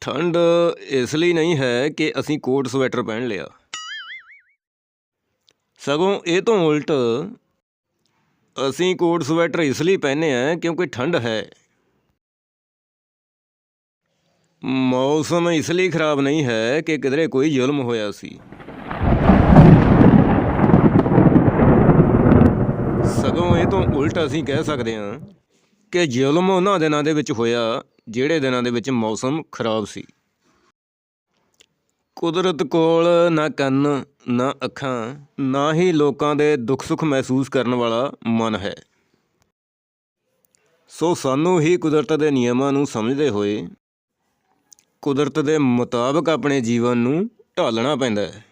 ਠੰਡ ਇਸ ਲਈ ਨਹੀਂ ਹੈ ਕਿ ਅਸੀਂ ਕੋਟ ਸਵੈਟਰ ਪਹਿਨ ਲਿਆ। ਸਗੋਂ ਇਹ ਤੋਂ ਉਲਟ ਅਸੀਂ ਕੋਟ ਸਵੈਟਰ ਇਸ ਲਈ ਪਹਿਨੇ ਆ ਕਿਉਂਕਿ ਠੰਡ ਹੈ। ਮੌਸਮ ਇਸ ਲਈ ਖਰਾਬ ਨਹੀਂ ਹੈ ਕਿ ਕਿਧਰੇ ਕੋਈ ਜ਼ੁਲਮ ਹੋਇਆ ਸੀ। ਸਗੋਂ ਇਹ ਤੋਂ ਉਲਟ ਅਸੀਂ ਕਹਿ ਸਕਦੇ ਹਾਂ ਕਿ ਜ਼ੁਲਮ ਉਹਨਾਂ ਦਿਨਾਂ ਦੇ ਵਿੱਚ ਹੋਇਆ ਜਿਹੜੇ ਦਿਨਾਂ ਦੇ ਵਿੱਚ ਮੌਸਮ ਖਰਾਬ ਸੀ। ਕੁਦਰਤ ਕੋਲ ਨਾ ਕੰਨ, ਨਾ ਅੱਖਾਂ, ਨਾ ਹੀ ਲੋਕਾਂ ਦੇ ਦੁੱਖ ਸੁੱਖ ਮਹਿਸੂਸ ਕਰਨ ਵਾਲਾ ਮਨ ਹੈ। ਸੋ ਸਾਨੂੰ ਹੀ ਕੁਦਰਤ ਦੇ ਨਿਯਮਾਂ ਨੂੰ ਸਮਝਦੇ ਹੋਏ ਕੁਦਰਤ ਦੇ ਮੁਤਾਬਕ ਆਪਣੇ ਜੀਵਨ ਨੂੰ ਢਾਲਣਾ ਪੈਂਦਾ ਹੈ।